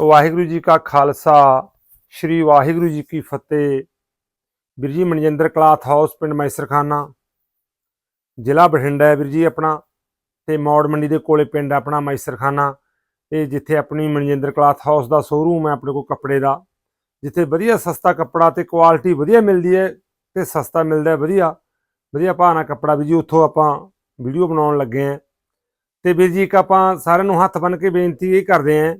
ਵਾਹਿਗੁਰੂ ਜੀ ਕਾ ਖਾਲਸਾ, ਸ੍ਰੀ ਵਾਹਿਗੁਰੂ ਜੀ ਕੀ ਫਤਿਹ। ਵੀਰ ਜੀ, Manjinder cloth house ਪਿੰਡ ਮੈਸਰਖਾਨਾ। ਜ਼ਿਲ੍ਹਾ ਬਠਿੰਡਾ ਹੈ ਵੀਰ ਜੀ ਆਪਣਾ ਤੇ ਮੌੜ ਮੰਡੀ ਦੇ ਕੋਲੇ ਪਿੰਡ ਆਪਣਾ ਮੈਸਰਖਾਨਾ। ਤੇ ਜਿੱਥੇ ਆਪਣੀ ਮਨਜਿੰਦਰ ਕਲਾਥ ਹਾਊਸ ਦਾ ਸ਼ੋਰੂਮ ਹੈ ਆਪਣੇ ਕੋਲ ਕੱਪੜੇ ਦਾ। ਜਿੱਥੇ ਵਧੀਆ ਸਸਤਾ ਕੱਪੜਾ ਤੇ ਕੁਆਲਿਟੀ ਵਧੀਆ ਮਿਲਦੀ ਹੈ ਤੇ ਸਸਤਾ ਮਿਲਦਾ ਹੈ ਵਧੀਆ ਵਧੀਆ ਭਾਅ ਨਾਲ ਕੱਪੜਾ। ਵੀ ਜੀ, ਉੱਥੋਂ ਆਪਾਂ ਵੀਡੀਓ ਬਣਾਉਣ ਲੱਗੇ ਆਂ ਤੇ ਵੀਰ ਜੀ ਇੱਕ ਆਪਾਂ ਸਾਰਿਆਂ ਨੂੰ ਹੱਥ ਬੰਨ ਕੇ ਬੇਨਤੀ ਇਹ ਕਰਦੇ ਆਂ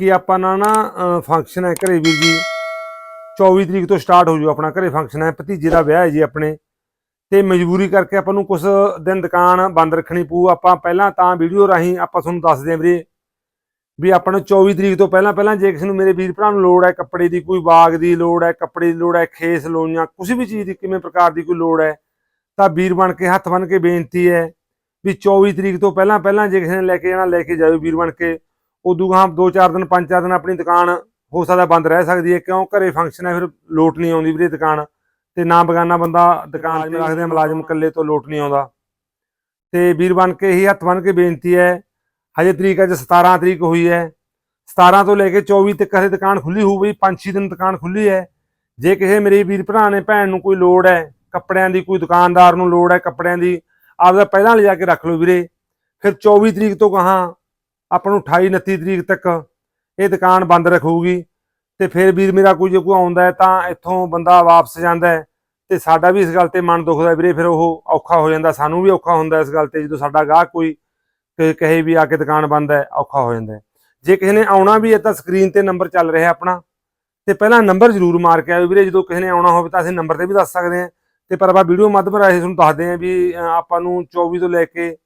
ਕਿ ਆਪਾਂ ਨਾ ਨਾ ਫੰਕਸ਼ਨ ਹੈ ਘਰੇ ਵੀਰ ਜੀ। 24 ਤਰੀਕ ਤੋਂ ਸਟਾਰਟ ਹੋ ਜੂ ਆਪਣਾ ਘਰੇ ਫੰਕਸ਼ਨ ਹੈ, ਭਤੀਜੇ ਦਾ ਵਿਆਹ ਹੈ ਜੀ ਆਪਣੇ। ਤੇ ਮਜਬੂਰੀ ਕਰਕੇ ਆਪਾਂ ਨੂੰ ਕੁਝ ਦਿਨ ਦੁਕਾਨ ਬੰਦ ਰੱਖਣੀ ਪਊ। ਆਪਾਂ ਪਹਿਲਾਂ ਤਾਂ ਵੀਡੀਓ ਰਾਹੀਂ ਆਪਾਂ ਤੁਹਾਨੂੰ ਦੱਸਦੇ ਆਂ ਵੀਰੇ ਵੀ ਆਪਾਂ ਨੂੰ 24 ਤਰੀਕ ਤੋਂ ਪਹਿਲਾਂ ਪਹਿਲਾਂ ਜੇ ਕਿਸੇ ਨੂੰ ਮੇਰੇ ਵੀਰ ਭਰਾ ਨੂੰ ਲੋੜ ਹੈ ਕੱਪੜੇ ਦੀ, ਕੋਈ ਬਾਗ ਦੀ ਲੋੜ ਹੈ, ਕੱਪੜੇ ਦੀ ਲੋੜ ਹੈ, ਖੇਸ ਲੋਈਆਂ ਕਿਸੇ ਵੀ ਚੀਜ਼ ਦੀ ਕਿਵੇਂ ਪ੍ਰਕਾਰ ਦੀ ਕੋਈ ਲੋੜ ਹੈ, ਤਾਂ ਵੀਰ ਬਣ ਕੇ, ਹੱਥ ਬਣ ਕੇ ਬੇਨਤੀ ਹੈ ਵੀ 24 ਤਰੀਕ ਤੋਂ ਪਹਿਲਾਂ ਪਹਿਲਾਂ ਜੇ ਕਿਸੇ ਨੇ ਲੈ ਕੇ ਜਾਣਾ, ਲੈ ਕੇ ਜਾਓ ਵੀਰ ਬਣ ਕੇ। ਉਦੋਂ ਗਾਂ 2-4 ਦਿਨ 5-4 ਦਿਨ ਆਪਣੀ ਦੁਕਾਨ ਹੋ ਸਕਦਾ ਬੰਦ ਰਹਿ ਸਕਦੀ ਹੈ, ਕਿਉਂ? ਘਰੇ ਫੰਕਸ਼ਨ ਹੈ, ਫਿਰ ਲੋਟ ਨਹੀਂ ਆਉਂਦੀ ਵੀਰੇ ਦੁਕਾਨ। ਤੇ ਨਾ ਬਗਾਨਾ ਬੰਦਾ ਦੁਕਾਨ ਤੇ ਰੱਖਦੇ ਮੁਲਾਜ਼ਮ ਇਕੱਲੇ ਤੋਂ ਲੋਟ ਨਹੀਂ ਆਉਂਦਾ। ਤੇ ਵੀਰ ਬਣ ਕੇ ਹੀ ਹੱਥ ਬਣ ਕੇ ਬੇਨਤੀ ਹੈ, ਹਜੇ ਤਰੀਕ ਅੱਜ 17 ਤਰੀਕ ਹੋਈ ਹੈ। 17 ਤੋਂ ਲੈ ਕੇ 24 ਤੱਕ ਹਜੇ ਦੁਕਾਨ ਖੁੱਲੀ ਹੋਊ ਬਈ 5-6 ਦਿਨ ਦੁਕਾਨ ਖੁੱਲੀ ਹੈ। ਜੇ ਕਿਸੇ ਮੇਰੇ ਵੀਰ ਭਰਾ ਨੇ, ਭੈਣ ਨੂੰ ਕੋਈ ਲੋੜ ਹੈ, ਕੱਪੜਿਆਂ ਦੀ ਕੋਈ ਦੁਕਾਨਦਾਰ ਨੂੰ ਲੋੜ ਹੈ, ਕੱਪੜਿਆਂ ਦੀ ਆਪਦਾ ਪਹਿਲਾਂ ਲਿਜਾ ਕੇ ਰੱਖ ਲਓ ਵੀਰੇ। ਫਿਰ 24 ਤਰੀਕ ਤੋਂ ਕਹਾਂ ਆਪਾਂ ਨੂੰ 28 29 ਤਰੀਕ ਤੱਕ ਇਹ ਦੁਕਾਨ ਬੰਦ ਰੱਖੂਗੀ। ਤੇ ਫਿਰ ਵੀਰ ਮੇਰਾ ਕੋਈ ਜੇ ਕੋਈ ਆਉਂਦਾ ਤਾਂ ਇੱਥੋਂ ਬੰਦਾ ਵਾਪਸ ਜਾਂਦਾ ਹੈ। ਤੇ ਸਾਡਾ ਵੀ ਇਸ ਗੱਲ ਤੇ ਮਨ ਦੁਖਦਾ ਵੀਰੇ, ਫਿਰ ਉਹ ਔਖਾ ਹੋ ਜਾਂਦਾ। ਸਾਨੂੰ ਵੀ ਔਖਾ ਹੁੰਦਾ ਇਸ ਗੱਲ ਤੇ, ਜਦੋਂ ਸਾਡਾ ਗਾਹਕ ਕੋਈ ਕ- ਕਹੇ ਵੀ ਆ ਕੇ ਦੁਕਾਨ ਬੰਦ ਹੈ, ਔਖਾ ਹੋ ਜਾਂਦਾ ਜੇ ਕਿਸੇ ਨੇ ਆਉਣਾ ਵੀ ਹੈ ਤਾਂ ਸਕਰੀਨ ਤੇ ਨੰਬਰ ਚੱਲ ਰਿਹਾ ਆਪਣਾ। ਤੇ ਪਹਿਲਾਂ ਨੰਬਰ ਜ਼ਰੂਰ ਮਾਰ ਕੇ ਆਇਓ ਵੀਰੇ, ਜਦੋਂ ਕਿਸੇ ਨੇ ਆਉਣਾ ਹੋਵੇ ਤਾਂ ਅਸੀਂ ਨੰਬਰ ਤੇ ਵੀ ਦੱਸ ਸਕਦੇ ਹਾਂ। ਤੇ ਪਰ ਆਪਾਂ ਵੀਡੀਓ ਮਾਧਿਅਮ ਰਾਹੀਂ ਤੁਹਾਨੂੰ ਦੱਸਦੇ ਹਾਂ ਵੀ ਆਪਾਂ ਨੂੰ 24 ਤੋਂ ਲੈ ਕੇ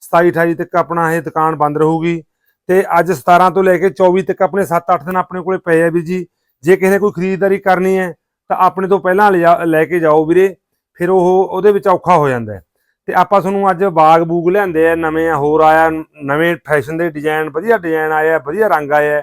27 28 ਤੱਕ ਆਪਣਾ ਇਹ ਦੁਕਾਨ ਬੰਦ ਰਹੂਗੀ। ਤੇ ਅੱਜ 17 ਤੋਂ ਲੈ ਕੇ 24 ਤੱਕ ਆਪਣੇ 7-8 ਦਿਨ ਆਪਣੇ ਕੋਲੇ ਪਏ ਆ ਵੀਰ ਜੀ। ਜੇ ਕਿਸੇ ਨੇ ਕੋਈ ਖਰੀਦਦਾਰੀ ਕਰਨੀ ਹੈ ਤਾਂ ਆਪਣੇ ਤੋਂ ਪਹਿਲਾਂ ਲਿਜਾ- ਲੈ ਕੇ ਜਾਓ ਵੀਰੇ। ਫਿਰ ਉਹ ਉਹਦੇ ਵਿੱਚ ਔਖਾ ਹੋ ਜਾਂਦਾ ਹੈ। ਤੇ ਆਪਾਂ ਤੁਹਾਨੂੰ ਅੱਜ ਬਾਗ ਬੂਗ ਲਿਆਂਦੇ ਆ ਨਵੇਂ ਆ, ਹੋਰ ਆਇਆ ਨਵੇਂ ਫੈਸ਼ਨ ਦੇ ਡਿਜ਼ਾਈਨ ਵਧੀਆ ਡਿਜ਼ਾਈਨ ਆਇਆ ਵਧੀਆ ਰੰਗ ਆਏ ਆ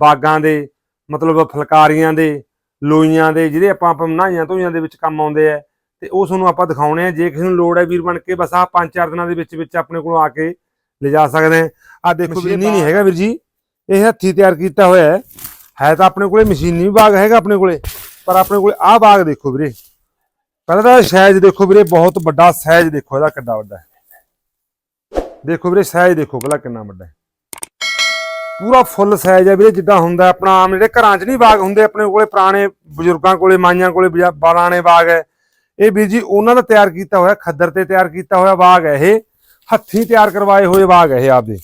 ਬਾਗਾਂ ਦੇ ਮਤਲਬ ਫੁਲਕਾਰੀਆਂ ਦੇ ਲੋਈਆਂ ਦੇ ਜਿਹੜੇ ਆਪਾਂ ਆਪਾਂ ਬਣਾਈਆਂ ਧੋਈਆਂ ਦੇ ਵਿੱਚ ਕੰਮ ਆਉਂਦੇ ਆ। ਤੇ ਉਹ ਤੁਹਾਨੂੰ ਆਪਾਂ ਦਿਖਾਉਣੇ ਆ। ਜੇ ਕਿਸੇ ਨੂੰ ਲੋੜ ਹੈ ਵੀਰ ਬਣ ਕੇ ਬਸ ਆ ਪੰਜ ਚਾਰ ਦਿਨਾਂ ਦੇ ਵਿੱਚ ਵਿੱਚ ਆਪਣੇ ਕੋਲ ਆ ਕੇ ਲਿਜਾ ਸਕਦੇ ਆ ਦੇਖੋ ਮਸ਼ੀਨੀ ਨਹੀਂ ਹੈਗਾ ਵੀਰ ਜੀ। ਇਹ ਹੱਥੀ ਤਿਆਰ ਕੀਤਾ ਹੋਇਆ ਹੈ। ਹੈ ਤਾਂ ਆਪਣੇ ਕੋਲੇ ਮਸ਼ੀਨੀ ਵੀ ਬਾਗ ਹੈਗਾ ਆਪਣੇ ਕੋਲੇ। ਪਰ ਆਪਣੇ ਕੋਲੇ ਆਹ ਬਾਗ ਦੇਖੋ ਵੀਰੇ। ਪਹਿਲਾਂ ਤਾਂ ਸਾਈਜ਼ ਦੇਖੋ ਵੀਰੇ ਬਹੁਤ ਵੱਡਾ ਸਾਈਜ਼ ਦੇਖੋ ਇਹਦਾ ਕਿੰਨਾ ਵੱਡਾ ਹੈ। ਦੇਖੋ ਵੀਰੇ ਸਾਈਜ਼ ਦੇਖੋ ਪਹਿਲਾਂ ਕਿੰਨਾ ਵੱਡਾ ਹੈ। ਪੂਰਾ ਫੁੱਲ ਸਾਈਜ਼ ਹੈ ਵੀਰੇ ਜਿੱਦਾਂ ਹੁੰਦਾ ਆਪਣਾ ਆਮ ਜਿਹੜੇ ਘਰਾਂ 'ਚ ਨਹੀਂ ਬਾਗ ਹੁੰਦੇ ਆਪਣੇ ਕੋਲੇ ਪੁਰਾਣੇ ਬਜ਼ੁਰਗਾਂ ਕੋਲੇ ਮਾਈਆਂ ਕੋਲੇ ਪੁਰਾਣੇ ਬਾਗ ਹੈ। ਇਹ ਵੀਰ ਜੀ ਉਹਨਾਂ ਦਾ ਤਿਆਰ ਕੀਤਾ ਹੋਇਆ ਖੱਦਰ ਤੇ ਤਿਆਰ ਕੀਤਾ ਹੋਇਆ ਬਾਗ ਹੈ ਇਹ। ਹੱਥੀਂ ਤਿਆਰ ਕਰਵਾਏ ਹੋਏ ਬਾਗ ਹੈ ਇਹ ਆਪਦੇ।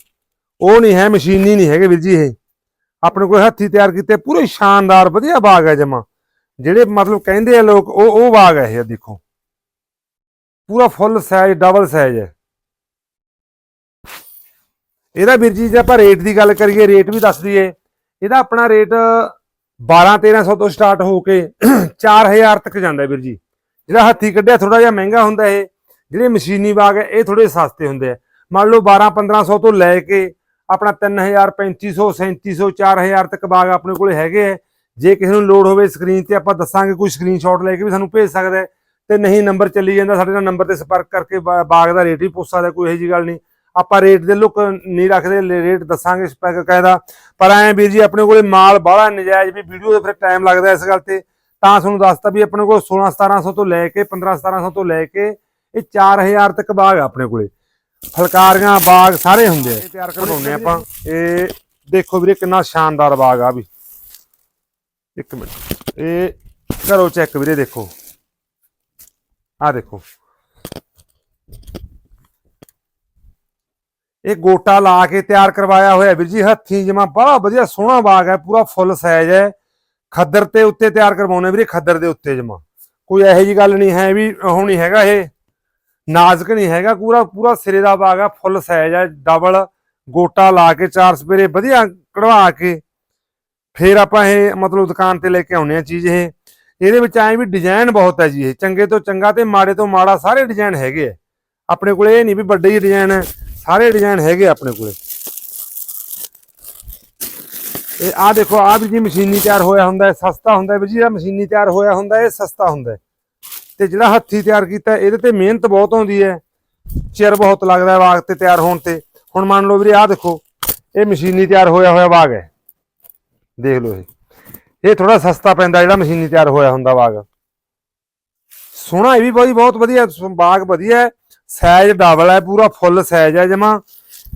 ਉਹ ਨਹੀਂ ਹੈ, ਮਸ਼ੀਨੀ ਨਹੀਂ ਹੈਗੇ ਵੀਰ ਜੀ ਇਹ। ਆਪਣੇ ਕੋਲ ਹੱਥੀਂ ਤਿਆਰ ਕੀਤੇ, ਪੂਰੇ ਸ਼ਾਨਦਾਰ, ਵਧੀਆ ਬਾਗ ਹੈ ਜਮਾ। ਜਿਹੜੇ ਮਤਲਬ ਕਹਿੰਦੇ ਆ ਲੋਕ, ਉਹ ਉਹ ਬਾਗ ਹੈ ਇਹ, ਦੇਖੋ। ਪੂਰਾ ਫੁੱਲ ਸਾਈਜ਼ ਡਬਲ ਸਾਈਜ਼ ਹੈ ਇਹਦਾ ਵੀਰ ਜੀ, ਜੇ ਆਪਾਂ ਰੇਟ ਦੀ ਗੱਲ ਕਰੀਏ ਰੇਟ ਵੀ ਦੱਸ ਦਈਏ। ਇਹਦਾ ਆਪਣਾ ਰੇਟ 12 1300 ਤੋਂ ਸਟਾਰਟ ਹੋ ਕੇ 4000 ਤੱਕ ਜਾਂਦਾ ਵੀਰ ਜੀ। ਜਿਹੜਾ ਹੱਥੀ ਕੱਢਿਆ ਥੋੜਾ ਜਿਹਾ ਮਹਿੰਗਾ ਹੁੰਦਾ ਇਹ। ਜਿਹੜੇ ਮਸ਼ੀਨੀ ਬਾਗ ਹੈ, ਇਹ ਥੋੜੇ ਸਸਤੇ ਹੁੰਦੇ ਆ। ਮੰਨ ਲਓ 12 1500 ਤੋਂ ਲੈ ਕੇ ਆਪਣਾ 3000 3500 3700 4000 ਤੱਕ ਬਾਗ ਆਪਣੇ ਕੋਲੇ ਹੈਗੇ ਆ। ਜੇ ਕਿਸੇ ਨੂੰ ਲੋੜ ਹੋਵੇ ਸਕਰੀਨ ਤੇ ਆਪਾਂ ਦੱਸਾਂਗੇ, ਕੋਈ ਸਕਰੀਨਸ਼ਾਟ ਲੈ ਕੇ ਵੀ ਸਾਨੂੰ ਭੇਜ ਸਕਦਾ ਹੈ ਤੇ ਨਹੀਂ ਨੰਬਰ ਚੱਲੀ ਜਾਂਦਾ, ਸਾਡੇ ਨਾਲ ਨੰਬਰ ਤੇ ਸੰਪਰਕ ਕਰਕੇ ਬਾ- ਬਾਗ ਦਾ ਰੇਟ ਵੀ ਪੁੱਛ ਸਕਦਾ, ਕੋਈ ਇਹੋ ਜੀ ਗੱਲ ਨਹੀਂ। ਆਪਾਂ ਰੇਟ ਦੇ ਲੁੱਕ ਨਹੀਂ ਰੱਖਦੇ ਰੇਟ ਦੱਸਾਂਗੇ ਸਪੈਕ ਕਾਇਦਾ ਪਰ ਐ ਵੀਰ ਜੀ, ਆਪਣੇ ਕੋਲੇ ਮਾਲ ਬਾਹਲਾ ਨਜਾਇਜ਼ ਵੀ ਵੀਡੀਓ ਦੇ ਫਿਰ ਟਾਈਮ ਲੱਗਦਾ ਇਸ ਗੱਲ ਤੇ। ਤਾਂ ਤੁਹਾਨੂੰ ਦੱਸਤਾ ਵੀ ਆਪਣੇ ਕੋਲ 16 1700 ਤੋਂ ਲੈ ਕੇ 15 1700 ਤੋਂ ਲੈ ਕੇ ਇਹ 4000 ਤੱਕ ਬਾਗ ਆਪਣੇ ਕੋਲੇ। ਫਲਕਾਰੀਆਂ ਬਾਗ ਸਾਰੇ ਹੁੰਦੇ ਆ। ਤਿਆਰ ਕਰਵਾਉਂਦੇ ਆਪਾਂ। ਇਹ ਦੇਖੋ ਵੀਰੇ ਕਿੰਨਾ ਸ਼ਾਨਦਾਰ ਬਾਗ ਆ ਵੀ। ਇੱਕ ਮਿੰਟ। ਇਹ ਕਰੋ ਚੈੱਕ ਵੀਰੇ ਦੇਖੋ। ਆ ਦੇਖੋ। ਇਹ ਗੋਟਾ ਲਾ ਕੇ ਤਿਆਰ ਕਰਵਾਇਆ ਹੋਇਆ ਵੀਰ ਜੀ ਹੱਥੀਂ ਜਮਾ ਬੜਾ ਵਧੀਆ ਸੋਹਣਾ ਬਾਗ ਹੈ ਪੂਰਾ ਫੁੱਲ ਸਾਈਜ਼ ਹੈ। ਖੱਦਰ ਤੇ ਉੱਤੇ ਤਿਆਰ ਕਰਵਾਉਣੇ ਵੀਰੇ ਖੱਦਰ ਦੇ ਉੱਤੇ ਜਮਾ। ਕੋਈ ਇਹੋ ਜੀ ਗੱਲ ਨਹੀਂ ਹੈ ਵੀ ਨਹੀਂ ਹੈਗਾ ਇਹ। ਨਾਜ਼ੁਕ ਨਹੀਂ ਹੈਗਾ, ਪੂਰਾ ਪੂਰਾ ਸਿਰੇ ਦਾ ਬਾਗ ਹੈ ਫੁੱਲ ਸਾਈਜ਼ ਹੈ ਡਬਲ ਗੋਟਾ ਲਾ ਕੇ, ਚਾਰ ਸਪੇਰੇ ਵਧੀਆ ਕਢਵਾ ਕੇ, ਫਿਰ ਆਪਾਂ ਇਹ ਮਤਲਬ ਦੁਕਾਨ ਤੇ ਲੈ ਕੇ ਆਉਨੇ ਆ ਚੀਜ਼ ਇਹ। ਇਹਦੇ ਵਿੱਚ ਐਂ ਵੀ ਡਿਜ਼ਾਈਨ ਬਹੁਤ ਹੈ ਜੀ ਇਹ। ਚੰਗੇ ਤੋਂ ਚੰਗਾ ਤੇ ਮਾੜੇ ਤੋਂ ਮਾੜਾ ਸਾਰੇ ਡਿਜ਼ਾਈਨ ਹੈਗੇ ਆ। ਆਪਣੇ ਕੋਲ ਇਹ ਨਹੀਂ ਵੀ ਵੱਡੇ ਹੀ ਡਿਜ਼ਾਈਨ ਹੈ ਸਾਰੇ ਡਿਜ਼ਾਈਨ ਹੈਗੇ ਆਪਣੇ ਕੋਲੇ। ਇਹ ਆ ਦੇਖੋ ਆ ਵੀ ਜੀ ਮਸ਼ੀਨੀ ਤਿਆਰ ਹੋਇਆ ਹੁੰਦਾ ਹੈ, ਸਸਤਾ ਹੁੰਦਾ ਹੈ ਵੀ ਜੀ ਜਿਹੜਾ ਮਸ਼ੀਨੀ ਤਿਆਰ ਹੋਇਆ ਹੁੰਦਾ ਇਹ ਸਸਤਾ ਹੁੰਦਾ ਹੈ। ਤੇ ਜਿਹੜਾ ਹੱਥੀ ਤਿਆਰ ਕੀਤਾ, ਇਹਦੇ ਤੇ ਮਿਹਨਤ ਬਹੁਤ ਆਉਂਦੀ ਹੈ। ਚਿਰ ਬਹੁਤ ਲੱਗਦਾ ਹੈ ਬਾਗ ਤੇ ਤਿਆਰ ਹੋਣ ਤੇ। ਹੁਣ ਮੰਨ ਲਓ ਵੀਰੇ ਆ ਦੇਖੋ, ਇਹ ਮਸ਼ੀਨੀ ਤਿਆਰ ਹੋਇਆ ਹੋਇਆ ਬਾਗ ਹੈ। ਦੇਖ ਲਓ ਇਹ। ਇਹ ਥੋੜਾ ਸਸਤਾ ਪੈਂਦਾ, ਜਿਹੜਾ ਮਸ਼ੀਨੀ ਤਿਆਰ ਹੋਇਆ ਹੁੰਦਾ ਬਾਗ ਸੋਹਣਾ ਇਹ ਵੀ ਬਹੁਤ ਬਹੁਤ ਵਧੀਆ। ਬਾਗ ਵਧੀਆ ਹੈ। ਸਾਈਜ਼ ਡਬਲ ਹੈ, ਪੂਰਾ ਫੁੱਲ ਸਾਈਜ਼ ਹੈ ਜਮਾ।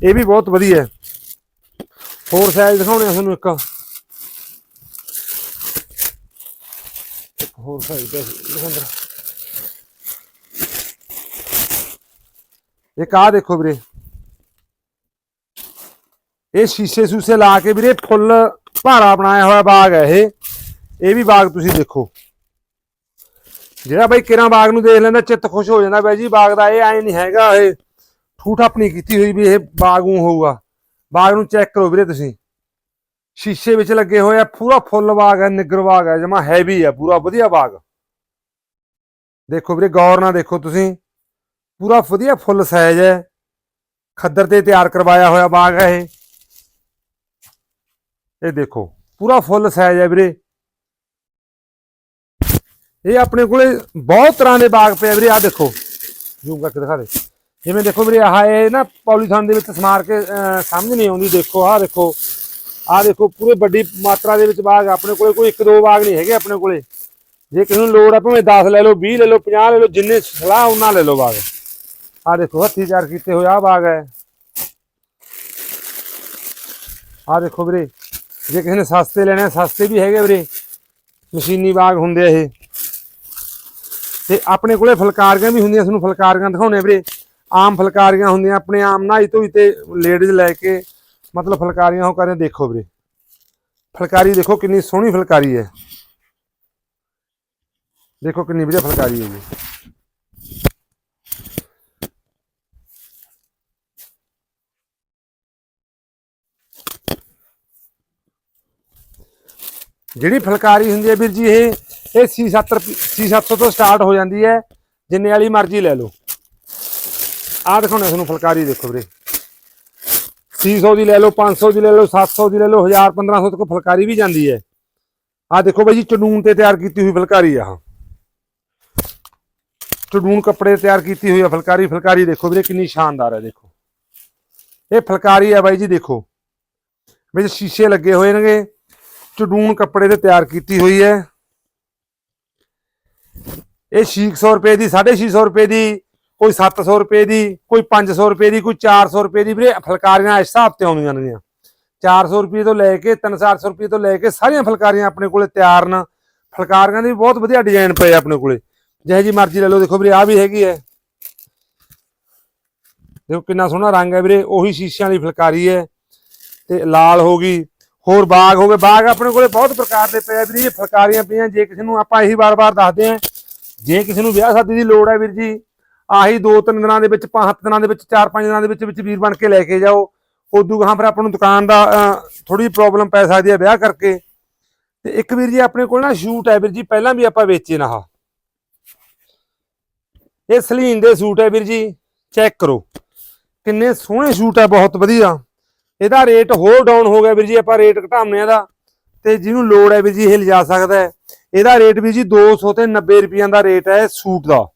ਇਹ ਵੀ ਬਹੁਤ ਵਧੀਆ ਹੈ। ਹੋਰ ਸਾਈਜ਼ ਦਿਖਾਉਣੇ ਆ ਤੁਹਾਨੂੰ ਇੱਕ ਇੱਕ। ਹੋਰ ਸਾਈਜ਼ ਦਿਖਾਉਂਦਾ। ਇੱਕ ਆ ਦੇਖੋ ਵੀਰੇ। ਇਹ ਸ਼ੀਸ਼ੇ ਸੂਸੇ ਲਾ ਕੇ ਵੀਰੇ ਫੁੱਲ ਭਾਰਾ ਬਣਾਇਆ ਹੋਇਆ ਬਾਗ ਹੈ ਇਹ। ਇਹ ਵੀ ਬਾਗ ਤੁਸੀਂ ਦੇਖੋ। ਜਿਹੜਾ ਬਾਈ ਕਿਰਾਂ ਬਾਗ ਨੂੰ ਦੇਖ ਲੈਂਦਾ, ਚਿੱਤ ਖੁਸ਼ ਹੋ ਜਾਂਦਾ ਬਾਈ ਜੀ। ਬਾਗ ਦਾ ਇਹ ਐ ਨਹੀਂ ਹੈਗਾ, ਇਹ ਠੂਠ ਆਪਣੀ ਕੀਤੀ ਹੋਈ ਵੀ ਇਹ ਬਾਗ ਬਾਗੂ ਹੋਊਗਾ। ਬਾਗ ਨੂੰ ਚੈੱਕ ਕਰੋ ਵੀਰੇ ਤੁਸੀਂ। ਸ਼ੀਸ਼ੇ ਵਿੱਚ ਲੱਗੇ ਹੋਏ ਆ, ਪੂਰਾ ਫੁੱਲ ਬਾਗ ਹੈ, ਨਿੱਗਰ ਬਾਗ ਹੈ, ਜਮਾ ਹੈਵੀ ਹੈ, ਪੂਰਾ ਵਧੀਆ ਬਾਗ। ਦੇਖੋ ਵੀਰੇ, ਗੌਰ ਨਾਲ ਦੇਖੋ ਤੁਸੀਂ। ਪੂਰਾ ਵਧੀਆ ਫੁੱਲ ਸਾਈਜ਼ ਹੈ। ਖੱਦਰ ਤੇ ਤਿਆਰ ਕਰਵਾਇਆ ਹੋਇਆ ਬਾਗ ਹੈ ਇਹ। ਇਹ ਦੇਖੋ ਪੂਰਾ ਫੁੱਲ ਸਾਈਜ਼ ਹੈ ਵੀਰੇ। ਇਹ ਆਪਣੇ ਕੋਲੇ ਬਹੁਤ ਤਰ੍ਹਾਂ ਦੇ ਬਾਗ ਪਏ ਵੀਰੇ ਆਹ ਦੇਖੋ। ਜ਼ੂਮ ਕਰਕੇ ਦਿਖਾ ਦੇ। ਜਿਵੇਂ ਦੇਖੋ ਵੀਰੇ ਆਹ ਇਹ ਨਾ ਪੌਲੀਥਾਨ ਦੇ ਵਿੱਚ ਸਮਾਰ ਕੇ ਅਹ, ਸਮਝ ਨਹੀਂ ਆਉਂਦੀ। ਦੇਖੋ ਆਹ ਦੇਖੋ। ਆਹ ਦੇਖੋ ਪੂਰੇ ਵੱਡੀ ਮਾਤਰਾ ਦੇ ਵਿੱਚ ਬਾਗ ਆਪਣੇ ਕੋਲੇ ਕੋਈ ਇੱਕ ਦੋ ਬਾਗ ਨਹੀਂ ਹੈਗੇ ਆਪਣੇ ਕੋਲੇ। ਜੇ ਕਿਸੇ ਨੂੰ ਲੋੜ ਆ ਭਾਵੇਂ 10 ਲੈ ਲਓ 20 ਲੈ ਲਓ 50 ਲੈ ਲਓ ਜਿੰਨੇ ਸਲਾਹ ਉਹਨਾਂ ਲੈ ਲਓ ਬਾਗ। ਆਹ ਦੇਖੋ, ਹੱਥੀ ਤਿਆਰ ਕੀਤੇ ਹੋਏ, ਆਹ ਬਾਗ ਹੈ। ਆਹ ਦੇਖੋ ਵੀਰੇ, ਜੇ ਕਿਸੇ ਨੇ ਸਸਤੇ ਲੈਣੇ ਸਸਤੇ ਵੀ ਹੈਗੇ ਵੀਰੇ। ਮਸ਼ੀਨੀ ਬਾਗ ਹੁੰਦੇ ਇਹ। ਤੇ ਆਪਣੇ ਕੋਲੇ ਫਲਕਾਰੀਆਂ ਵੀ ਹੁੰਦੀਆਂ, ਤੁਹਾਨੂੰ ਫਲਕਾਰੀਆਂ ਦਿਖਾਉਣੇ ਆ ਵੀਰੇ। ਆਮ ਫਲਕਾਰੀਆਂ ਹੁੰਦੀਆਂ, ਆਪਣੇ ਆਮ ਨਹਾਈ ਧੋਈ ਤੇ ਲੇਡੀਜ਼ ਲੈ ਕੇ ਮਤਲਬ ਫਲਕਾਰੀਆਂ ਉਹ ਕਰਦੇ, ਦੇਖੋ ਵੀਰੇ। ਫਲਕਾਰੀ ਦੇਖੋ, ਕਿੰਨੀ ਸੋਹਣੀ ਫਲਕਾਰੀ ਹੈ। ਦੇਖੋ ਕਿੰਨੀ ਵਧੀਆ ਫਲਕਾਰੀ ਹੈ ਜੀ। ਜਿਹੜੀ ਫਲਕਾਰੀ ਹੁੰਦੀ ਹੈ ਵੀਰ ਜੀ, ਇਹ ਇਹ ਸੀ 70 ਸੀ 700 ਤੋਂ ਸਟਾਰਟ ਹੋ ਜਾਂਦੀ ਹੈ। ਜਿੰਨੇ ਵਾਲੀ ਮਰਜ਼ੀ ਲੈ ਲਓ। ਆਹ ਦਿਖਾਉਣਾ ਤੁਹਾਨੂੰ ਫਲਕਾਰੀ, ਦੇਖੋ ਵੀਰੇ। 300 ਦੀ ਲੈ ਲਓ 500 ਦੀ ਲੈ ਲਓ 700 ਦੀ ਲੈ ਲਓ 1000 1500 ਤੱਕ ਫਲਕਾਰੀ ਵੀ ਜਾਂਦੀ ਹੈ। ਆਹ ਦੇਖੋ ਬਾਈ ਜੀ, ਚਨੂਨ ਤੇ ਤਿਆਰ ਕੀਤੀ ਹੋਈ ਫਲਕਾਰੀ ਆ ਆਹ। ਚਨੂਨ ਕੱਪੜੇ ਤਿਆਰ ਕੀਤੀ ਹੋਈ ਆ ਫਲਕਾਰੀ ਫਲਕਾਰੀ ਦੇਖੋ ਵੀਰੇ, ਕਿੰਨੀ ਸ਼ਾਨਦਾਰ ਹੈ, ਦੇਖੋ। ਇਹ ਫਲਕਾਰੀ ਹੈ ਬਾਈ ਜੀ, ਦੇਖੋ। ਵਿੱਚ ਸ਼ੀਸ਼ੇ ਲੱਗੇ ਹੋਏ ਨੇਗੇ। ਚਡੂਨ ਕੱਪੜੇ ਤੇ ਤਿਆਰ ਕੀਤੀ ਹੋਈ ਹੈ। ਇਹ 600 ਰੁਪਏ ਦੀ 650 ਰੁਪਏ ਦੀ, ਕੋਈ 700 ਰੁਪਏ ਦੀ, ਕੋਈ 500 ਰੁਪਏ ਦੀ, ਕੋਈ 400 ਰੁਪਏ ਦੀ। ਵੀਰੇ, ਫਲਕਾਰੀਆਂ ਇਸ ਹਿਸਾਬ ਤੇ ਆਉਂਦੀਆਂ ਨੇ। 400 ਰੁਪਏ ਤੋਂ ਲੈ ਕੇ 3-400 ਰੁਪਏ ਤੋਂ ਲੈ ਕੇ ਸਾਰੀਆਂ ਫਲਕਾਰੀਆਂ ਆਪਣੇ ਕੋਲੇ ਤਿਆਰ ਨੇ। ਫਲਕਾਰੀਆਂ ਦੇ ਵੀ ਬਹੁਤ ਵਧੀਆ ਡਿਜ਼ਾਈਨ ਪਏ ਆਪਣੇ ਕੋਲੇ। ਜਿਹੇ ਜੀ ਮਰਜ਼ੀ ਲੈ ਲਓ। ਦੇਖੋ ਵੀਰੇ ਆ ਵੀ ਹੈਗੀ ਹੈ। ਦੇਖੋ ਕਿੰਨਾ ਸੋਹਣਾ ਰੰਗ ਹੈ ਵੀਰੇ। ਉਹੀ ਸ਼ੀਸ਼ਿਆਂ ਦੀ ਫਲਕਾਰੀ ਹੈ। ਤੇ ਲਾਲ ਹੋ ਗਈ। ਹੋਰ ਬਾਗ ਹੋਵੇ ਬਾਗ ਆਪਣੇ ਕੋਲੇ ਬਹੁਤ ਪ੍ਰਕਾਰ ਦੇ ਪਏ ਆ ਵੀਰ ਜੀ, ਫਲਕਾਰੀਆਂ ਪਈਆਂ। ਜੇ ਕਿਸੇ ਨੂੰ ਆਪਾਂ ਇਹੀ ਵਾਰ-ਵਾਰ ਦੱਸਦੇ ਆਂ ਜੇ ਕਿਸੇ ਨੂੰ ਵਿਆਹ ਸ਼ਾਦੀ ਦੀ ਲੋੜ ਹੈ ਵੀਰ ਜੀ, ਆਹੀ ਦੋ ਤਿੰਨ ਦਿਨਾਂ ਦੇ ਵਿੱਚ, ਪੰਜ ਦਿਨਾਂ ਦੇ ਵਿੱਚ, ਚਾਰ ਪੰਜ ਦਿਨਾਂ ਦੇ ਵਿੱਚ ਵਿੱਚ ਵੀਰ ਬਣ ਕੇ ਲੈ ਕੇ ਜਾਓ। ਉਦੋਂ ਗਾਂ ਫਿਰ ਆਪਾਂ ਨੂੰ ਦੁਕਾਨ ਦਾ ਥੋੜੀ ਪ੍ਰੋਬਲਮ ਪੈ ਸਕਦੀ ਹੈ ਵਿਆਹ ਕਰਕੇ। ਤੇ ਇੱਕ ਵੀਰ ਜੀ ਆਪਣੇ ਕੋਲ ਨਾ ਸ਼ੂਟ ਹੈ ਵੀਰ ਜੀ, ਪਹਿਲਾਂ ਵੀ ਆਪਾਂ ਵੇਚੇ ਨਾ ਆਹ। ਇਹ ਸਲੀਨ ਦੇ ਸੂਟ ਹੈ ਵੀਰ ਜੀ, ਚੈੱਕ ਕਰੋ। ਕਿੰਨੇ ਸੋਹਣੇ ਸੂਟ ਹੈ, ਬਹੁਤ ਵਧੀਆ। ਇਹਦਾ ਰੇਟ ਹੋਰ ਡਾਊਨ ਹੋ ਗਿਆ ਵੀਰ ਜੀ, ਆਪਾਂ ਰੇਟ ਘਟਾਉਂਦੇ ਆ ਦਾ ਤੇ ਜਿਹਨੂੰ ਲੋੜ ਹੈ ਵੀਰ ਜੀ, ਇਹ ਲਿਜਾ ਸਕਦਾ ਹੈ। ਇਹਦਾ ਰੇਟ ਵੀਰ ਜੀ 200 ਤੇ 90 ਰੁਪਈਆਂ ਦਾ ਰੇਟ ਹੈ ਸੂਟ ਦਾ।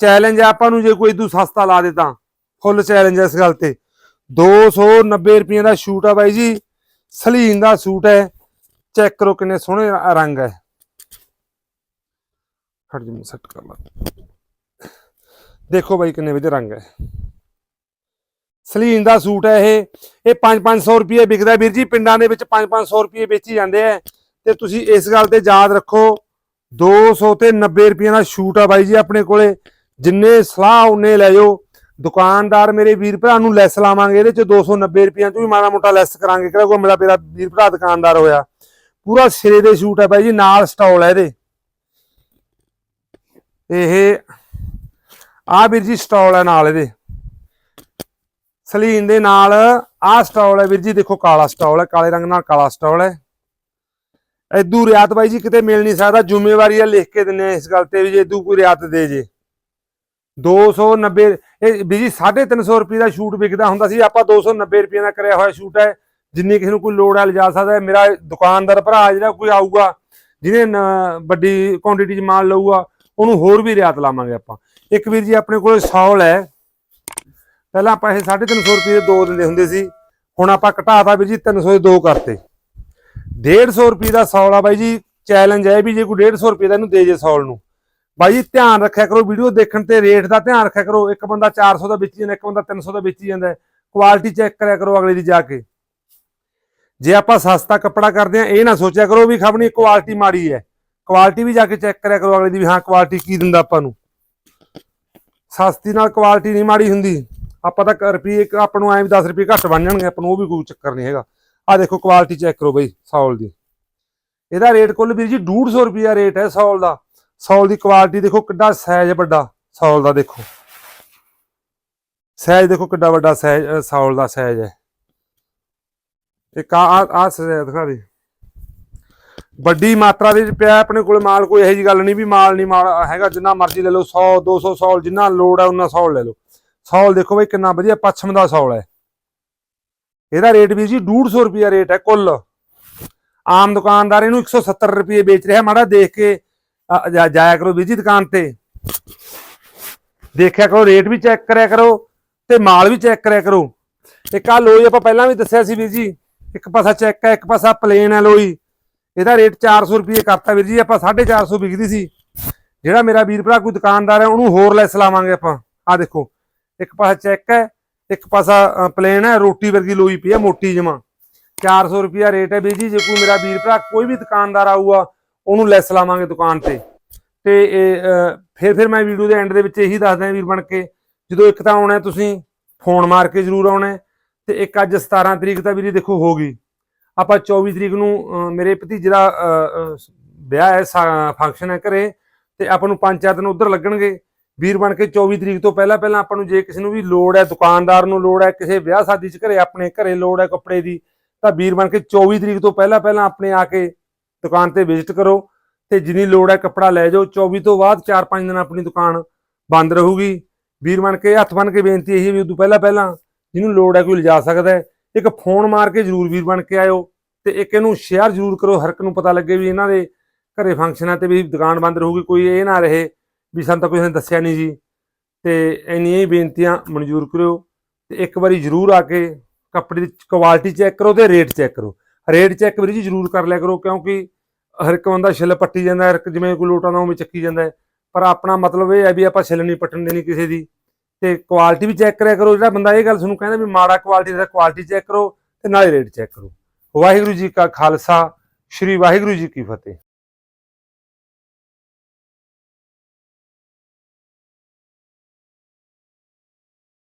ਚੈਲੰਜ ਆਪਾਂ ਨੂੰ ਜੇ ਕੋਈ ਇਦੂ ਸਸਤਾ ਲਾ ਦੇ ਤਾਂ ਫੁੱਲ ਚੈਲੰਜ ਇਸ ਗੱਲ ਤੇ। 290 ਰੁਪਈਆਂ ਦਾ ਸੂਟ ਆ ਬਾਈ ਜੀ, ਸਲੀਨ ਦਾ ਸੂਟ ਹੈ। ਚੈੱਕ ਕਰੋ ਕਿੰਨੇ ਸੋਹਣੇ ਰੰਗ ਹੈ। ਹਟ ਜੀ, ਮੈਂ ਸੈੱਟ ਕਰ ਲਾ। ਦੇਖੋ ਬਾਈ ਕਿੰਨੇ ਵਧੀਆ ਰੰਗ ਹੈ। ਸਲੀਨ ਦਾ ਸੂਟ ਹੈ ਇਹ। ਇਹ 5-500 ਰੁਪਏ ਵਿਕਦਾ ਵੀਰ ਜੀ, ਪਿੰਡਾਂ ਦੇ ਵਿੱਚ 5-500 ਰੁਪਏ ਵੇਚੀ ਜਾਂਦੇ ਆ। ਤੇ ਤੁਸੀਂ ਇਸ ਗੱਲ ਤੇ ਯਾਦ ਰੱਖੋ 200 ਤੇ 90 ਰੁਪਏ ਦਾ ਸ਼ੂਟ ਆ ਬਾਈ ਜੀ ਆਪਣੇ ਕੋਲੇ। ਜਿੰਨੇ ਸਲਾਹ ਉਹਨੇ ਲੈ ਜਾਓ। ਦੁਕਾਨਦਾਰ ਮੇਰੇ ਵੀਰ ਭਰਾ ਨੂੰ ਲੈਸ ਲਾਵਾਂਗੇ, ਇਹਦੇ ਚ 290 ਰੁਪਈਆਂ ਤੋਂ ਵੀ ਮਾੜਾ ਮੋਟਾ ਲੈਸ ਕਰਾਂਗੇ। ਕਿਹੜਾ ਕੋਈ ਮੇਰਾ ਮੇਰਾ ਵੀਰ ਭਰਾ ਦੁਕਾਨਦਾਰ ਹੋਇਆ। ਪੂਰਾ ਸਿਰੇ ਦੇ ਸ਼ੂਟ ਹੈ ਬਾਈ ਜੀ, ਨਾਲ ਸਟਾਲ ਹੈ ਇਹਦੇ। ਇਹ ਆ ਵੀਰ ਜੀ, ਸਟਾਲ ਹੈ ਨਾਲ ਇਹਦੇ। ਸਲੀਨ ਦੇ ਨਾਲ ਆਹ ਸਟਾਲ ਹੈ ਵੀਰ ਜੀ, ਦੇਖੋ ਕਾਲਾ ਸਟਾਲ ਹੈ, ਕਾਲੇ ਰੰਗ ਨਾਲ ਕਾਲਾ ਸਟਾਲ ਹੈ। ਐਦੂ ਰਿਆਤ ਬਾਈ ਜੀ ਕਿਤੇ ਮਿਲ ਨਹੀਂ ਸਕਦਾ, ਜ਼ਿੰਮੇਵਾਰੀ ਆ ਲਿਖ ਕੇ ਦਿੰਨੇ ਆ ਇਸ ਗੱਲ ਤੇ ਵੀ ਜੇ ਐਦੂ ਕੋਈ ਰਿਆਤ ਦੇ ਜੇ। 290 ਇਹ ਵੀ ਜੀ 350 ਰੁਪਏ ਦਾ ਸ਼ੂਟ ਵਿਕਦਾ ਹੁੰਦਾ ਸੀ, ਆਪਾਂ 290 ਰੁਪਏ ਦਾ ਕਰਿਆ ਹੋਇਆ ਸ਼ੂਟ ਹੈ। ਜਿੰਨੀ ਕਿਸੇ ਨੂੰ ਕੋਈ ਲੋੜ ਹੈ ਲਿਜਾ ਸਕਦਾ ਮੇਰਾ ਦੁਕਾਨਦਾਰ ਭਰਾ ਜਿਹੜਾ ਕੋਈ ਆਊਗਾ, ਜਿਹਨੇ ਵੱਡੀ ਕੁਆਂਟੀਟੀ ਚ ਮਾਲ ਲਊਗਾ, ਉਹਨੂੰ ਹੋਰ ਵੀ ਰਿਆਤ ਲਾਵਾਂਗੇ ਆਪਾਂ। ਇੱਕ ਵੀਰ ਜੀ, ਆਪਣੇ ਕੋਲ ਸੌਲ ਹੈ। ਪਹਿਲਾਂ ਆਪਾਂ ਇਹ 350 ਰੁਪਏ ਦੇ ਦੋ ਦਿੰਦੇ ਹੁੰਦੇ ਸੀ, ਹੁਣ ਆਪਾਂ ਘਟਾਤਾ ਵੀ ਜੀ 300 ਦੇ ਦੋ ਕਰਤੇ। 150 ਰੁਪਏ ਦਾ ਸੌਲ ਆ ਬਾਈ ਜੀ ਚੈਲੰਜ ਹੈ ਵੀ ਜੇ ਕੋਈ 150 ਰੁਪਏ ਦਾ ਇਹਨੂੰ ਦੇ ਜੇ ਸੌਲ ਨੂੰ। ਬਾਈ ਜੀ, ਧਿਆਨ ਰੱਖਿਆ ਕਰੋ, ਵੀਡੀਓ ਦੇਖਣ ਤੇ ਰੇਟ ਦਾ ਧਿਆਨ ਰੱਖਿਆ ਕਰੋ, ਇੱਕ ਬੰਦਾ 400 ਦਾ ਵੇਚੀ ਜਾਂਦਾ, ਇੱਕ ਬੰਦਾ 300 ਦਾ ਵੇਚੀ ਜਾਂਦਾ ਕੁਆਲਿਟੀ ਚੈੱਕ ਕਰਿਆ ਕਰੋ ਅਗਲੇ ਦੀ ਜਾ ਕੇ। ਜੇ ਆਪਾਂ ਸਸਤਾ ਕੱਪੜਾ ਕਰਦੇ ਆ ਇਹ ਨਾ ਸੋਚਿਆ ਕਰੋ ਵੀ ਖਬਣੀ ਕੁਆਲਿਟੀ ਮਾੜੀ ਹੈ। ਕੁਆਲਿਟੀ ਵੀ ਜਾ ਕੇ ਚੈੱਕ ਕਰਿਆ ਕਰੋ ਅਗਲੇ ਦੀ ਵੀ, ਹਾਂ ਕੁਆਲਿਟੀ ਕੀ ਦਿੰਦਾ ਆਪਾਂ ਨੂੰ। ਸਸਤੀ ਨਾਲ ਕੁਆਲਿਟੀ ਨਹੀਂ ਮਾੜੀ ਹੁੰਦੀ। ਆਪਾਂ ਤਾਂ ਰੁਪਏ ਆਪਾਂ ਨੂੰ ਐਂ ਵੀ 10 ਰੁਪਏ ਘੱਟ ਬਣ ਜਾਣਗੇ, ਆਪਾਂ ਨੂੰ ਉਹ ਵੀ ਕੋਈ ਚੱਕਰ ਨਹੀਂ ਹੈਗਾ। ਆ ਦੇਖੋ ਕੁਆਲਿਟੀ ਚੈੱਕ ਕਰੋ ਬਈ, ਸੌਲ ਦੀ। ਇਹਦਾ ਰੇਟ ਕੁੱਲ ਵੀਰ ਜੀ 150 ਰੁਪਿਆ ਰੇਟ ਹੈ ਸੌਲ ਦਾ। ਸੌਲ ਦੀ ਕੁਆਲਿਟੀ ਦੇਖੋ ਕਿੱਡਾ ਸਾਈਜ਼ ਵੱਡਾ ਸੌਲ ਦਾ ਦੇਖੋ। ਸਾਈਜ਼ ਦੇਖੋ ਕਿੱਡਾ ਵੱਡਾ ਸਾਈਜ਼ ਸੌਲ ਦਾ ਸਾਈਜ਼ ਹੈ। ਇੱਕ ਆ ਆ ਆ ਸਾਈਜ਼ ਦਿਖਾ ਦੇ। ਵੱਡੀ ਮਾਤਰਾ ਦੇ ਵਿੱਚ ਪਿਆ ਆਪਣੇ ਕੋਲ ਮਾਲ ਕੋਈ ਇਹੋ ਜੀ ਗੱਲ ਨਹੀਂ ਵੀ ਮਾਲ ਨਹੀਂ ਮਾਲ ਹੈਗਾ, ਜਿੰਨਾ ਮਰਜ਼ੀ ਲੈ ਲਓ 100 200 ਸੌਲ ਜਿੰਨਾ ਲੋੜ ਹੈ ਉਹਨਾਂ ਸੌਲ ਲੈ ਲਓ। ਸੌਲ ਦੇਖੋ ਬਈ ਕਿੰਨਾ ਵਧੀਆ ਪੱਛਮ ਦਾ ਸੌਲ ਹੈ। ਇਹਦਾ ਰੇਟ ਵੀਰ ਜੀ 150 ਰੁਪਿਆ ਰੇਟ ਹੈ ਕੁੱਲ। ਆਮ ਦੁਕਾਨਦਾਰ ਇਹਨੂੰ 170 ਰੁਪਏ ਵੇਚ ਰਿਹਾ, ਮਾੜਾ ਦੇਖ ਕੇ ਜਾ- ਜਾਇਆ ਕਰੋ ਵੀਰ ਜੀ ਦੁਕਾਨ ਤੇ। ਦੇਖਿਆ ਕਰੋ ਰੇਟ ਵੀ ਚੈੱਕ ਕਰਿਆ ਕਰੋ ਤੇ ਮਾਲ ਵੀ ਚੈੱਕ ਕਰਿਆ ਕਰੋ। ਇੱਕ ਆ ਲੋਈ ਆਪਾਂ ਪਹਿਲਾਂ ਵੀ ਦੱਸਿਆ ਸੀ ਵੀਰ ਜੀ, ਇੱਕ ਪਾਸਾ ਚੈੱਕ ਹੈ, ਇੱਕ ਪਾਸਾ ਪਲੇਨ ਹੈ ਲੋਈ। ਇਹਦਾ ਰੇਟ 400 ਰੁਪਏ ਕਰਤਾ ਵੀਰ ਜੀ, ਆਪਾਂ 450 ਵਿਕਦੀ ਸੀ। ਜਿਹੜਾ ਮੇਰਾ ਵੀਰ ਭਰਾ ਕੋਈ ਦੁਕਾਨਦਾਰ ਹੈ, ਉਹਨੂੰ ਹੋਰ ਲੈਸ ਲਾਵਾਂਗੇ ਆਪਾਂ। ਆ ਦੇਖੋ ਇੱਕ ਪਾਸਾ ਚੈੱਕ ਹੈ ਇੱਕ ਪਾਸਾ ਪਲੇਨ ਹੈ ਰੋਟੀ ਵਰਗੀ ਲੋਈ ਪਈ ਹੈ ਮੋਟੀ ਜਮਾ। 400 ਰੁਪਿਆ ਰੇਟ ਹੈ ਵੀਰ ਜੀ ਜੇ ਕੋਈ ਮੇਰਾ ਵੀਰ ਭਰਾ ਕੋਈ ਵੀ ਦੁਕਾਨਦਾਰ ਆਊਗਾ ਉਹਨੂੰ ਲੈਸ ਲਾਵਾਂਗੇ ਦੁਕਾਨ ਤੇ। ਤੇ ਇਹ, ਫਿਰ ਫਿਰ ਮੈਂ ਵੀਡੀਓ ਦੇ ਐਂਡ ਦੇ ਵਿੱਚ ਇਹੀ ਦੱਸਦਾ ਵੀਰ ਬਣ ਕੇ ਜਦੋਂ ਇੱਕ ਤਾਂ ਆਉਣਾ ਤੁਸੀਂ ਫੋਨ ਮਾਰ ਕੇ ਜ਼ਰੂਰ ਆਉਣਾ ਤੇ ਇੱਕ ਅੱਜ 17 ਤਰੀਕ ਤਾਂ ਵੀਰੇ ਦੇਖੋ ਹੋ ਗਈ। ਆਪਾਂ 24 ਤਰੀਕ ਨੂੰ ਮੇਰੇ ਭਤੀਜੇ ਦਾ ਅਹ, ਵਿਆਹ ਹੈ ਫੰਕਸ਼ਨ ਹੈ ਘਰੇ ਤੇ ਆਪਾਂ ਨੂੰ ਪੰਜ ਚਾਰ ਦਿਨ ਉਧਰ ਲੱਗਣਗੇ। ਵੀਰ ਬਣ ਕੇ 24 ਤਰੀਕ ਤੋਂ ਪਹਿਲਾਂ ਪਹਿਲਾਂ ਆਪਾਂ ਨੂੰ ਜੇ ਕਿਸੇ ਨੂੰ ਵੀ ਲੋੜ ਹੈ, ਦੁਕਾਨਦਾਰ ਨੂੰ ਲੋੜ ਹੈ, ਕਿਸੇ ਵਿਆਹ ਸ਼ਾਦੀ 'ਚ ਘਰੇ, ਆਪਣੇ ਘਰੇ ਲੋੜ ਹੈ ਕੱਪੜੇ ਦੀ, ਤਾਂ ਵੀਰ ਬਣ ਕੇ 24 ਤਰੀਕ ਤੋਂ ਪਹਿਲਾਂ ਪਹਿਲਾਂ ਆਪਣੇ ਆ ਕੇ ਦੁਕਾਨ ਤੇ ਵਿਜ਼ਿਟ ਕਰੋ ਤੇ ਜਿੰਨੀ ਲੋੜ ਹੈ ਕੱਪੜਾ ਲੈ ਜਾਓ। 24 ਤੋਂ ਬਾਅਦ 4-5 ਦਿਨ ਆਪਣੀ ਦੁਕਾਨ ਬੰਦ ਰਹੂਗੀ। ਵੀਰ ਬਣ ਕੇ ਹੱਥ ਬਣ ਕੇ ਬੇਨਤੀ ਇਹ ਵੀ ਉਦੋਂ ਪਹਿਲਾਂ ਪਹਿਲਾਂ ਜਿਹਨੂੰ ਲੋੜ ਹੈ ਕੋਈ ਲਿਜਾ ਸਕਦਾ ਹੈ, ਇੱਕ ਫੋਨ ਮਾਰ ਕੇ ਜਰੂਰ ਵੀਰ ਬਣ ਕੇ ਆਇਓ ਤੇ ਇੱਕ ਇਹਨੂੰ ਸ਼ੇਅਰ ਜਰੂਰ ਕਰੋ। ਹਰ ਇੱਕ ਨੂੰ ਪਤਾ ਲੱਗੇ ਵੀ ਇਹਨਾਂ ਦੇ ਘਰੇ ਫੰਕਸ਼ਨ ਹੈ ਤੇ ਵੀ ਦੁਕਾਨ ਬੰਦ ਰਹੂਗੀ, ਕੋਈ ਇਹ ਨਾ ਰਹੇ। ਵੀ ਸਾਨੂੰ ਤਾਂ ਕੋਈ ਨੇ ਦੱਸਿਆ ਨਹੀਂ ਜੀ। ਤੇ ਇੰਨੀਆਂ ਹੀ ਬੇਨਤੀਆਂ ਮਨਜ਼ੂਰ ਕਰਿਓ ਤੇ ਇੱਕ ਵਾਰੀ ਜਰੂਰ ਆ ਕੇ ਕੱਪੜੇ ਦੀ ਕੁਆਲਿਟੀ ਚੈੱਕ ਕਰੋ ਤੇ ਰੇਟ ਚੈੱਕ ਕਰੋ। ਰੇਟ ਚੈੱਕ ਵੀਰ ਜੀ ਜਰੂਰ ਕਰ ਲਿਆ ਕਰੋ ਕਿਉਂਕਿ ਹਰ ਇੱਕ ਬੰਦਾ ਛਿੱਲ ਪੱਟੀ ਜਾਂਦਾ, ਹਰ ਇੱਕ ਜਿਵੇਂ ਕੋਈ ਲੋਟਾਂ ਦਾ ਉਵੇਂ ਚੱਕੀ ਜਾਂਦਾ ਪਰ ਆਪਣਾ ਮਤਲਬ ਇਹ ਹੈ ਵੀ ਆਪਾਂ ਛਿੱਲ ਨਹੀਂ ਪੱਟਣ ਦੇਣੀ ਕਿਸੇ ਦੀ। ਤੇ ਕੁਆਲਿਟੀ ਵੀ ਚੈੱਕ ਕਰਿਆ ਕਰੋ। ਜਿਹੜਾ ਬੰਦਾ ਇਹ ਗੱਲ ਤੁਹਾਨੂੰ ਕਹਿੰਦਾ ਵੀ ਮਾੜਾ ਕੁਆਲਿਟੀ ਦਾ ਕੁਆਲਿਟੀ ਚੈੱਕ ਕਰੋ ਤੇ ਨਾਲੇ ਰੇਟ ਚੈੱਕ ਕਰੋ। ਵਾਹਿਗੁਰੂ ਜੀ ਕਾ ਖਾਲਸਾ, ਸ੍ਰੀ ਵਾਹਿਗੁਰੂ ਜੀ ਕੀ ਫਤਿਹ।